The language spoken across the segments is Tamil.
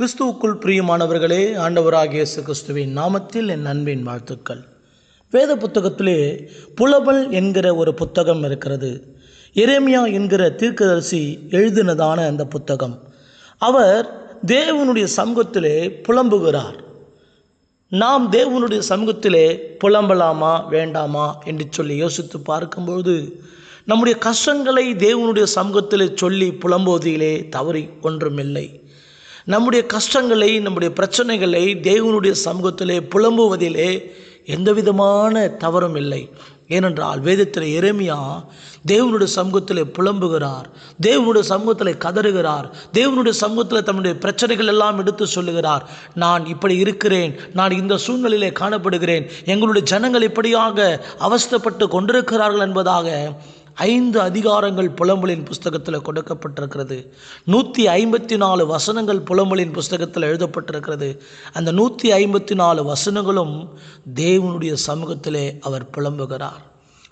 கிறிஸ்துவுக்குள் பிரியமானவர்களே ஆண்டவராக இயேசு கிறிஸ்துவின் நாமத்தில் என் அன்பின் வாழ்த்துக்கள். வேத புத்தகத்திலே புலபல் என்கிற ஒரு புத்தகம் இருக்கிறது. எரேமியா என்கிற தீர்க்கதரிசி எழுதினதான அந்த புத்தகம். அவர் தேவனுடைய சமூகத்திலே புலம்புகிறார். நாம் தேவனுடைய சமூகத்திலே புலம்பலாமா வேண்டாமா என்று சொல்லி யோசித்து பார்க்கும்போது நம்முடைய கஷ்டங்களை தேவனுடைய சமூகத்திலே சொல்லி புலம்போதிலே தவறி ஒன்றுமில்லை. நம்முடைய கஷ்டங்களை நம்முடைய பிரச்சனைகளை தேவனுடைய சமூகத்திலே புலம்புவதிலே எந்த விதமான தவறும் இல்லை. ஏனென்றால் வேதத்தில் எருமையா தேவனுடைய சமூகத்தில் புலம்புகிறார் தேவனுடைய சமூகத்தில் கதறுகிறார் தேவனுடைய சமூகத்தில் தன்னுடைய பிரச்சனைகள் எல்லாம் எடுத்து சொல்லுகிறார். நான் இப்படி இருக்கிறேன் நான் இந்த சூழ்நிலையிலே காணப்படுகிறேன் எங்களுடைய ஜனங்கள் இப்படியாக அவஸ்தப்பட்டு கொண்டிருக்கிறார்கள் என்பதாக ஐந்து அதிகாரங்கள் புலம்பலின் புஸ்தகத்தில் கொடுக்கப்பட்டிருக்கிறது. நூற்றி ஐம்பத்தி நாலு வசனங்கள் புலம்பலின் புஸ்தகத்தில் எழுதப்பட்டிருக்கிறது. அந்த நூற்றி ஐம்பத்தி நாலு வசனங்களும் தேவனுடைய சமூகத்திலே அவர் புலம்புகிறார்.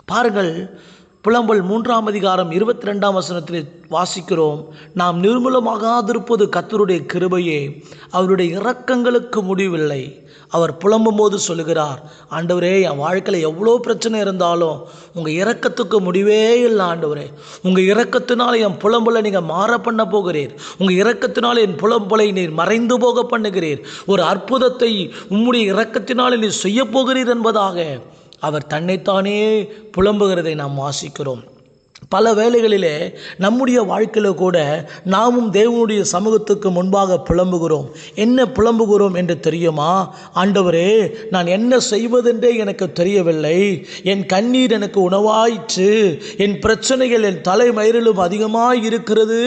பாருங்கள் புலம்பல் மூன்றாம் அதிகாரம் இருபத்தி ரெண்டாம் வசனத்தில் வாசிக்கிறோம். நாம் நிர்மூலமாகாதிருப்பது கத்தருடைய கிருபையே அவருடைய இரக்கங்களுக்கு முடிவில்லை. அவர் புலம்பும் போது சொல்லுகிறார் ஆண்டவரே என் வாழ்க்கையில் எவ்வளோ பிரச்சனை இருந்தாலும் உங்கள் இறக்கத்துக்கு முடிவே இல்லை ஆண்டவரே. உங்கள் இறக்கத்தினால் என் புலம்பலை நீங்கள் மாற பண்ண போகிறீர். உங்கள் இறக்கத்தினால் என் புலம்பலை நீர் மறைந்து போக பண்ணுகிறீர். ஒரு அற்புதத்தை உம்முடைய இறக்கத்தினால் நீர் செய்ய போகிறீர் என்பதாக அவர் தன்னைத்தானே புலம்புகிறதை நாம் வாசிக்கிறோம். பல வேளைகளிலே நம்முடைய வாழ்க்கையில் கூட நாமும் தேவனுடைய சமூகத்துக்கு முன்பாக புலம்புகிறோம். என்ன புலம்புகிறோம் என்று தெரியுமா? ஆண்டவரே நான் என்ன செய்வதென்றே எனக்கு தெரியவில்லை. என் கண்ணீர் எனக்கு உணவாயிற்று. என் பிரச்சனைகள் என் தலைமயிரிலும் அதிகமாக இருக்கிறது.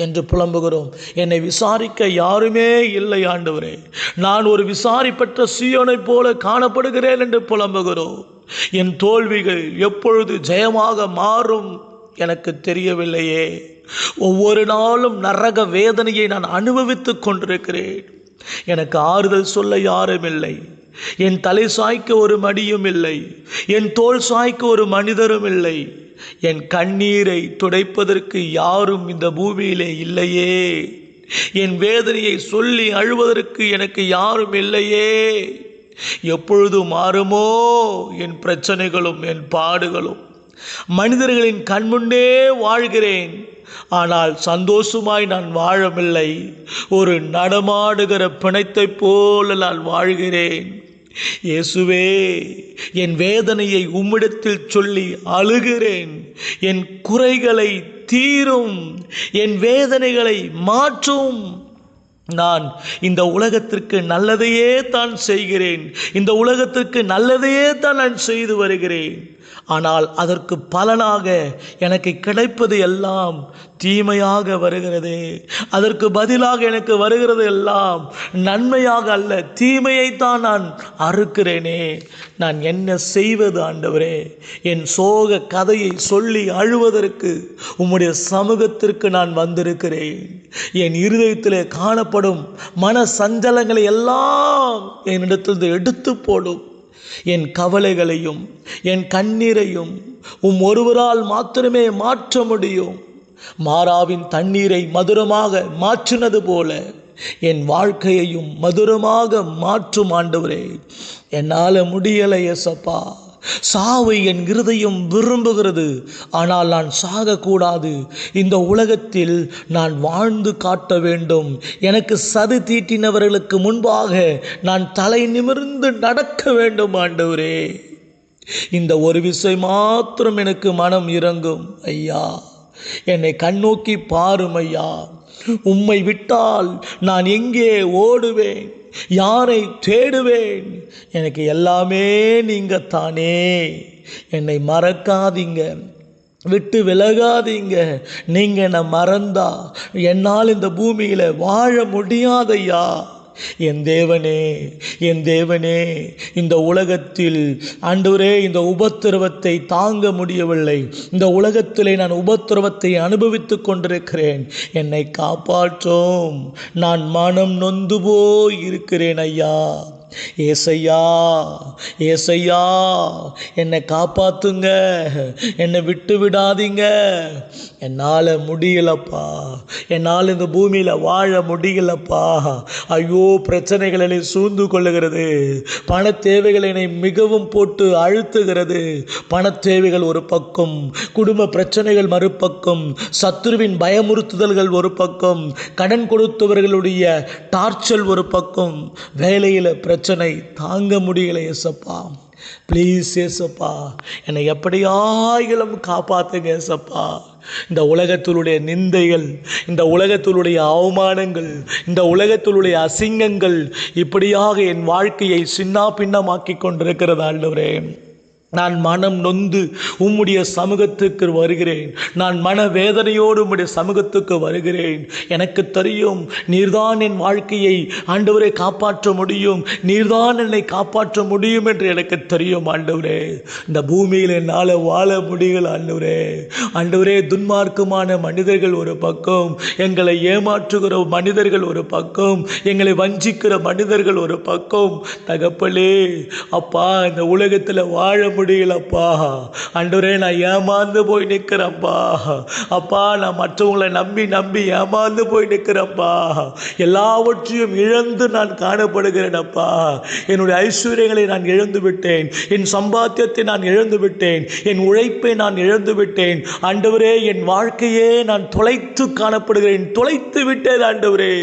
என்று புலம்புகிறோம். என்னை விசாரிக்க யாருமே இல்லை ஆண்டவரே. நான் ஒரு விசாரிப்பற்ற சீயோனைப் போல காணப்படுகிறேன் என்று புலம்புகிறோம். என் தோல்விகள் எப்பொழுது ஜெயமாக மாறும் எனக்கு தெரியவில்லையே. ஒவ்வொரு நாளும் நரக வேதனையை நான் அனுபவித்து கொண்டிருக்கிறேன். எனக்கு ஆறுதல் சொல்ல யாரும் இல்லை. என் தலை சாய்க்க ஒரு மடியும் இல்லை. என் தோல் சாய்க்க ஒரு மனிதரும் இல்லை. என் கண்ணீரை துடைப்பதற்கு யாரும் இந்த பூமியிலே இல்லையே. என் வேதனையை சொல்லி அழுவதற்கு எனக்கு யாரும் இல்லையே. எப்பொழுது மாறுமோ என் பிரச்சனைகளும் என் பாடுகளும். மனிதர்களின் கண்முன்னே வாழ்கிறேன். ஆனால் சந்தோஷமாய் நான் வாழவில்லை. ஒரு நடமாடுகிற பிணைத்தைப் போல நான் வாழ்கிறேன். இயேசுவே என் வேதனையை உம்மிடத்தில் சொல்லி அழுகிறேன். என் குறைகளை தீரும். என் வேதனைகளை மாற்றும். நான் இந்த உலகத்திற்கு நல்லதையே தான் செய்கிறேன். இந்த உலகத்திற்கு நல்லதையே தான் நான் செய்து வருகிறேன். ஆனால் அதற்கு பலனாக எனக்கு கிடைப்பது எல்லாம் தீமையாக வருகிறது. அதற்கு பதிலாக எனக்கு வருகிறது எல்லாம் நன்மையாக அல்ல தீமையைத்தான் நான் அறுக்கிறேனே. நான் என்ன செய்வது ஆண்டவரே? என் சோக கதையை சொல்லி அழுவதற்கு உம்முடைய சமூகத்திற்கு நான் வந்திருக்கிறேன். என் இருதயத்தில் காணப்படும் மன சஞ்சலங்களை எல்லாம் என்னிடத்திலிருந்து எடுத்து போடும். என் கவலைகளையும் என் கண்ணீரையும் உம் ஒருவரால் மாத்திரமே மாற்ற முடியும். மாறாவின் தண்ணீரை மதுரமாக மாற்றினது போல என் வாழ்க்கையையும் மதுரமாக மாற்றும் ஆண்டவரே. என்னால் முடியலை எசப்பா சாவை என் இருதயம் விரும்புகிறது. ஆனால் நான் சாகக்கூடாது. இந்த உலகத்தில் நான் வாழ்ந்து காட்ட வேண்டும். எனக்கு சது தீட்டினவர்களுக்கு முன்பாக நான் தலை நிமிர்ந்து நடக்க வேண்டும் ஆண்டவரே. இந்த ஒரு விசை மாத்திரம் எனக்கு மனம் இறங்கும் ஐயா. என்னை கண்ணோக்கி பாரும் ஐயா. உம்மை விட்டால் நான் எங்கே ஓடுவேன்? யாரை தேடுவேன்? எனக்கு எல்லாமே நீங்கள் தானே என்னை மறக்காதீங்க. விட்டு விலகாதீங்க. நீங்கள் என்னை மறந்தா என்னால் இந்த பூமியில் வாழ முடியாதையா என் தேவனே என் தேவனே இந்த உலகத்தில் ஆண்டவரே இந்த உபத்திரவத்தை தாங்க முடியவில்லை. இந்த உலகத்திலே நான் உபத்திரவத்தை அனுபவித்து கொண்டிருக்கிறேன். என்னை காப்பாற்றும். நான் மனம் நொந்து போய் இருக்கிறேன் ஐயா. ஏசையா ஏசையா என்னை காப்பாத்துங்க. என்னை விட்டு விடாதீங்க என்னால் முடியலப்பா. என்னால் இந்த பூமியில் வாழ முடியலப்பா. ஐயோ பிரச்சனைகள் என்னை சூழ்ந்து கொள்ளுகிறது. பண தேவைகள் என்னை மிகவும் போட்டு அழுத்துகிறது. பண தேவைகள் ஒரு பக்கம் குடும்ப பிரச்சனைகள் மறுபக்கம் சத்துருவின் பயமுறுத்துதல்கள் ஒரு பக்கம் கடன் கொடுத்தவர்களுடைய டார்ச்சல் ஒரு பக்கம். வேலையில் பிரச்சனை தாங்க முடியலையே ஏசப்பா. ப்ளீஸ் ஏசப்பா என்னை எப்படியாயிலும் காப்பாற்றுங்க ஏசப்பா. இந்த உலகத்திலுடைய நிந்தைகள் இந்த உலகத்தினுடைய அவமானங்கள் இந்த உலகத்திலுடைய அசிங்கங்கள் இப்படியாக என் வாழ்க்கையை சின்னா பின்னமாக்கி கொண்டிருக்கிறது ஆண்டவரே. நான் மனம் நொந்து உம்முடைய சமூகத்துக்கு வருகிறேன். நான் மன வேதனையோடு உம்முடைய சமூகத்துக்கு வருகிறேன். எனக்கு தெரியும் நீர்தான் என் வாழ்க்கையை ஆண்டவரை காப்பாற்ற முடியும். நீர்தான் என்னை காப்பாற்ற முடியும் என்று எனக்கு தெரியும் ஆண்டவரே. இந்த பூமியில் என்னால் வாழ முடியல ஆண்டவரே. ஆண்டவரே துன்மார்க்கமான மனிதர்கள் ஒரு பக்கம் எங்களை ஏமாற்றுகிற மனிதர்கள் ஒரு பக்கம் எங்களை வஞ்சிக்கிற மனிதர்கள் ஒரு பக்கம். தகப்பலே அப்பா இந்த உலகத்தில் வாழ முடியலப்பா. அன்றுரே நான் ஏமாந்து போய் நிற்கிறேன்ப்பா அப்பா நான் மற்றவங்களை நம்பி நம்பி ஏமாந்து போய் நிற்கிறேன்ப்பா எல்லாவற்றையும் இழந்து நான் காணப்படுகிறேனப்பா. என்னுடைய ஐஸ்வர்யங்களை நான் இழந்து விட்டேன் என் சம்பாத்தியத்தை நான் இழந்து விட்டேன் என் உழைப்பை நான் இழந்து விட்டேன் ஆண்டவரே என் வாழ்க்கையே நான் தொலைத்து காணப்படுகிறேன். தொலைத்து விட்டேன் ஆண்டவரே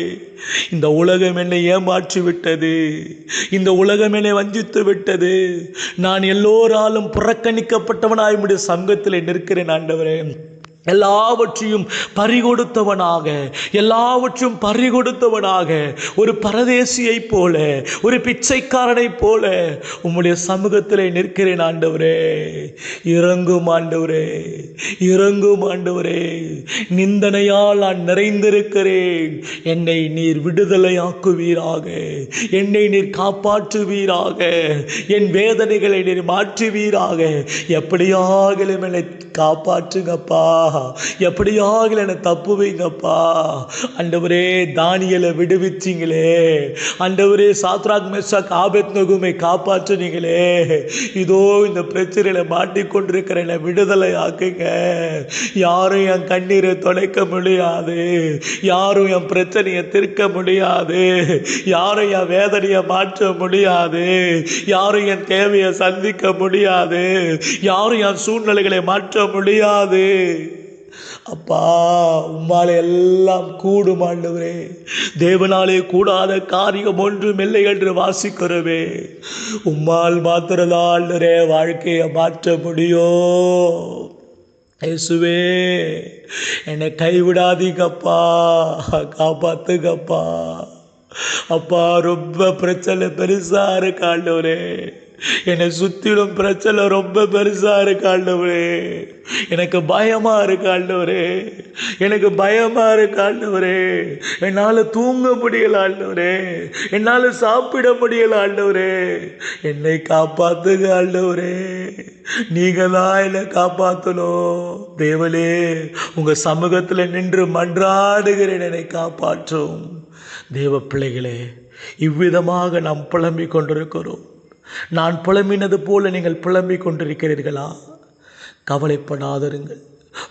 இந்த உலகம் என்னை ஏமாற்றி விட்டது. இந்த உலகம் என்னை வஞ்சித்து விட்டது. நான் எல்லோராலும் புறக்கணிக்கப்பட்டவனாய் முடிய சங்கத்தில் நிற்கிறேன் ஆண்டவரே. எல்லாவற்றையும் பறிகொடுத்தவனாக எல்லாவற்றையும் பறிகொடுத்தவனாக ஒரு பரதேசியைப் போல ஒரு பிச்சைக்காரனைப் போல உம்முடைய சமூகத்தில் நிற்கிறேன் ஆண்டவரே. இறங்கும் ஆண்டவரே இறங்கும் ஆண்டவரே. நிந்தனையால் நான் நிறைந்திருக்கிறேன். என்னை நீர் விடுதலையாக்குவீராக. என்னை நீர் காப்பாற்றுவீராக. என் வேதனைகளை நீர் மாற்றுவீராக. எப்படியாகலும் என்னை காப்பாற்றுங்கப்பா. எப்படியாக என்னை தப்பு வைங்கப்பா ஆண்டவரே தானியலை விடுவிச்சிங்களே. அண்டவரே சாத்ராக் மெஸ்ஸாக் ஆபத் நகுமை காப்பாற்றுனீங்களே. இதோ இந்த பிரச்சனையில மாட்டிக்கொண்டிருக்கிற என்னை விடுதலை ஆக்குங்க யாரும் என் கண்ணீரை தொலைக்க முடியாது. யாரும் என் பிரச்சனையை தீர்க்க முடியாது. யாரும் என் வேதனையை மாற்ற முடியாது. யாரும் என் தேவையை சந்திக்க முடியாது. யாரும் என் சூழ்நிலைகளை மாற்ற முடியாது. அப்பா உம்மால் எல்லாம் கூடும் ஆண்டவரே. தேவனாலே கூடாத காரியம் ஒன்றும் இல்லை என்று வாசிக்கிறவே. உம்மால் மாத்திரதான் ஆண்டவரே வாழ்க்கையை மாற்ற முடியும் இயேசுவே என்னை கைவிடாதீங்கப்பா காப்பாத்துங்கப்பா. அப்பா ரொம்ப பிரச்சனை பெருசா இருக்காண்டவரே என்னை சுத்திலும் பிரச்சனை ரொம்ப பெருசா இருக்கு ஆண்டவரே. எனக்கு பயமா இருக்கு ஆண்டவரே. எனக்கு பயமா இருக்கு ஆண்டவரே. என்னால தூங்க முடியல ஆண்டவரே. என்னால சாப்பிட முடியல ஆண்டவரே. என்னை காப்பாத்துங்க ஆண்டவரே. நீங்க தான் என்னை காப்பாத்தணும். தேவலே உங்க சமூகத்துல நின்று மன்றாடுகிறேன் என்னை காப்பாற்றும். தேவ பிள்ளைகளே இவ்விதமாக நாம் புலம்பிக் கொண்டிருக்கிறோம். நான் புலம்பினது போல நீங்கள் புலம்பிக் கொண்டிருக்கிறீர்களா? கவலைப்படாதருங்கள்.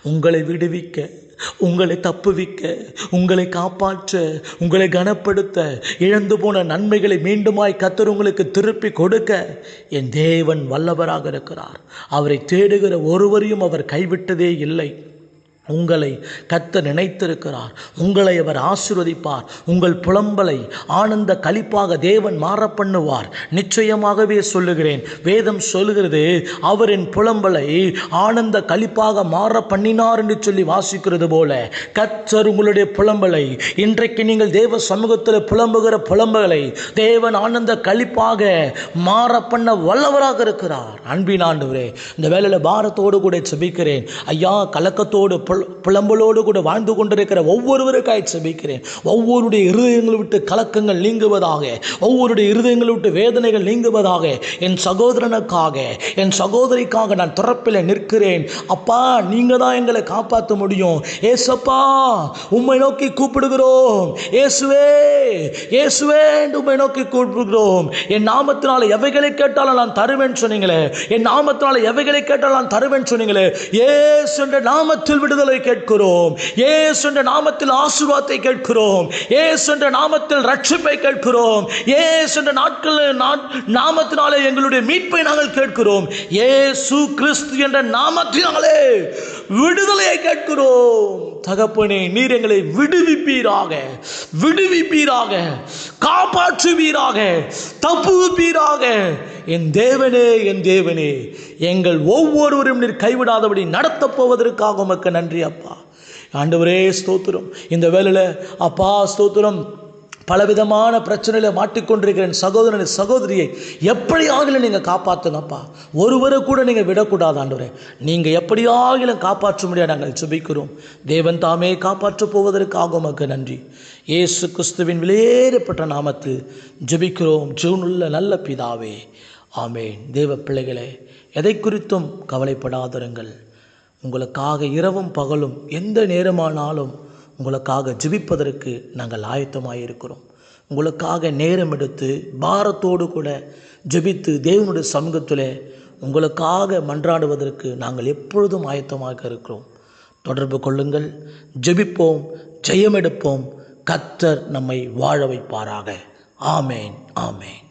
உங்களை விடுவிக்க உங்களை தப்புவிக்க உங்களை காப்பாற்ற உங்களை கனப்படுத்த இழந்து போன நன்மைகளை மீண்டுமாய் கத்தர் உங்களுக்கு திருப்பி கொடுக்க என் தேவன் வல்லவராக இருக்கிறார். அவரை தேடுகிற ஒருவரையும் அவர் கைவிட்டதே இல்லை. உங்களை கத்த நினைத்திருக்கிறார். உங்களை அவர் ஆசீர்வதிப்பார். உங்கள் புலம்பலை ஆனந்த களிப்பாக தேவன் மாற பண்ணுவார். நிச்சயமாகவே சொல்லுகிறேன் வேதம் சொல்லுகிறது அவரின் புலம்பலை ஆனந்த களிப்பாக மாற பண்ணினார் என்று சொல்லி வாசிக்கிறது போல கத்தர் உங்களுடைய புலம்பலை இன்றைக்கு நீங்கள் தேவ சமூகத்தில் புலம்புகிற புலம்பலை தேவன் ஆனந்த கழிப்பாக மாற பண்ண வல்லவராக இருக்கிறார். அன்பின் ஆண்டவரே இந்த வேலையில் பாரத்தோடு கூட செபிக்கிறேன் ஐயா கலக்கத்தோடு புல- புலம்பலோடு கூட வாழ்ந்து கொண்டிருக்கிற ஒவ்வொருவருக்காய் செபிக்கிறேன். ஒவ்வொருடைய இருதயங்களை விட்டு கலக்கங்கள் நீங்குவதாக ஒவ்வொருடைய இருதயங்களை விட்டு வேதனைகள் நீங்குவதாக என் சகோதரனுக்காக என் சகோதரிக்காக நான் துறப்பில் நிற்கிறேன். அப்பா நீங்க தான் எங்களை காப்பாற்ற முடியும். ஏசப்பா உம்மை நோக்கி கூப்பிடுகிறோம். ஏசுவே ஏசுவே உம்மை நோக்கி கூப்பிடுகிறோம். என் நாமத்தினால எவைகளை கேட்டாலும் நான் தருவேன் சொன்னீங்களே. என் நாமத்தினால எவைகளை கேட்டாலும் நான் தருவேன் சொன்னீங்களே. ஏசு என்ற நாமத்தில் விடுதல் விடுதலை கேட்கிறோம். ஏசு என்ற நாமத்தில் ஆசீர்வாதத்தை கேட்கிறோம். ஏசு என்ற நாமத்தில் ரட்சிப்பை கேட்கிறோம். ஏசு என்ற நாட்கள் நாமத்தினாலே எங்களுடைய மீட்பை நாங்கள் கேட்கிறோம். ஏசு கிறிஸ்து என்ற நாமத்தினாலே விடுதலையை கேட்கிறோம். தகப்பனே நீர் எங்களை விடுவிப்பீராக. விடுவிப்பீராக. காப்பாற்றுவீராக. தப்புவிப்பீராக. என் தேவனே என் தேவனே எங்கள் ஒவ்வொருவரும் நீர் கைவிடாதபடி நடத்தப் போவதற்காக உமக்கு நன்றி அப்பா. ஆண்டவரே ஸ்தோத்திரம். இந்த வேலையில் அப்பா ஸ்தோத்திரம். பலவிதமான பிரச்சனையில் மாட்டிக்கொண்டிருக்கிறேன் சகோதரன் சகோதரியை எப்படியாகிலும் நீங்கள் காப்பாற்றணும்ப்பா ஒருவரை கூட நீங்கள் விடக்கூடாது ஆண்டவரே. நீங்கள் எப்படியாகிலும் காப்பாற்ற முடியாது நாங்கள் சுபிக்கிறோம் தேவன் தாமே காப்பாற்றப் போவதற்காக உமக்கு நன்றி. இயேசு கிறிஸ்துவின் விலையேறப்பட்ட நாமத்தில் ஜெபிக்கிறோம். ஜீவனுள்ள நல்ல பிதாவே. ஆமேன். தேவ பிள்ளைகளே எதை குறித்தும் கவலைப்படாதிருங்கள். உங்களுக்காக இரவும் பகலும் எந்த நேரமானாலும் உங்களுக்காக ஜெபிப்பதற்கு நாங்கள் ஆயத்தமாக இருக்கிறோம் உங்களுக்காக நேரம் எடுத்து பாரத்தோடு கூட ஜெபித்து தேவனுடைய சமூகத்தில் உங்களுக்காக மன்றாடுவதற்கு நாங்கள் எப்பொழுதும் ஆயத்தமாக இருக்கிறோம். தொடர்பு கொள்ளுங்கள். ஜெபிப்போம் ஜெயமெடுப்போம். கத்தர் நம்மை வாழ வைப்பாராக. ஆமேன் ஆமேன்.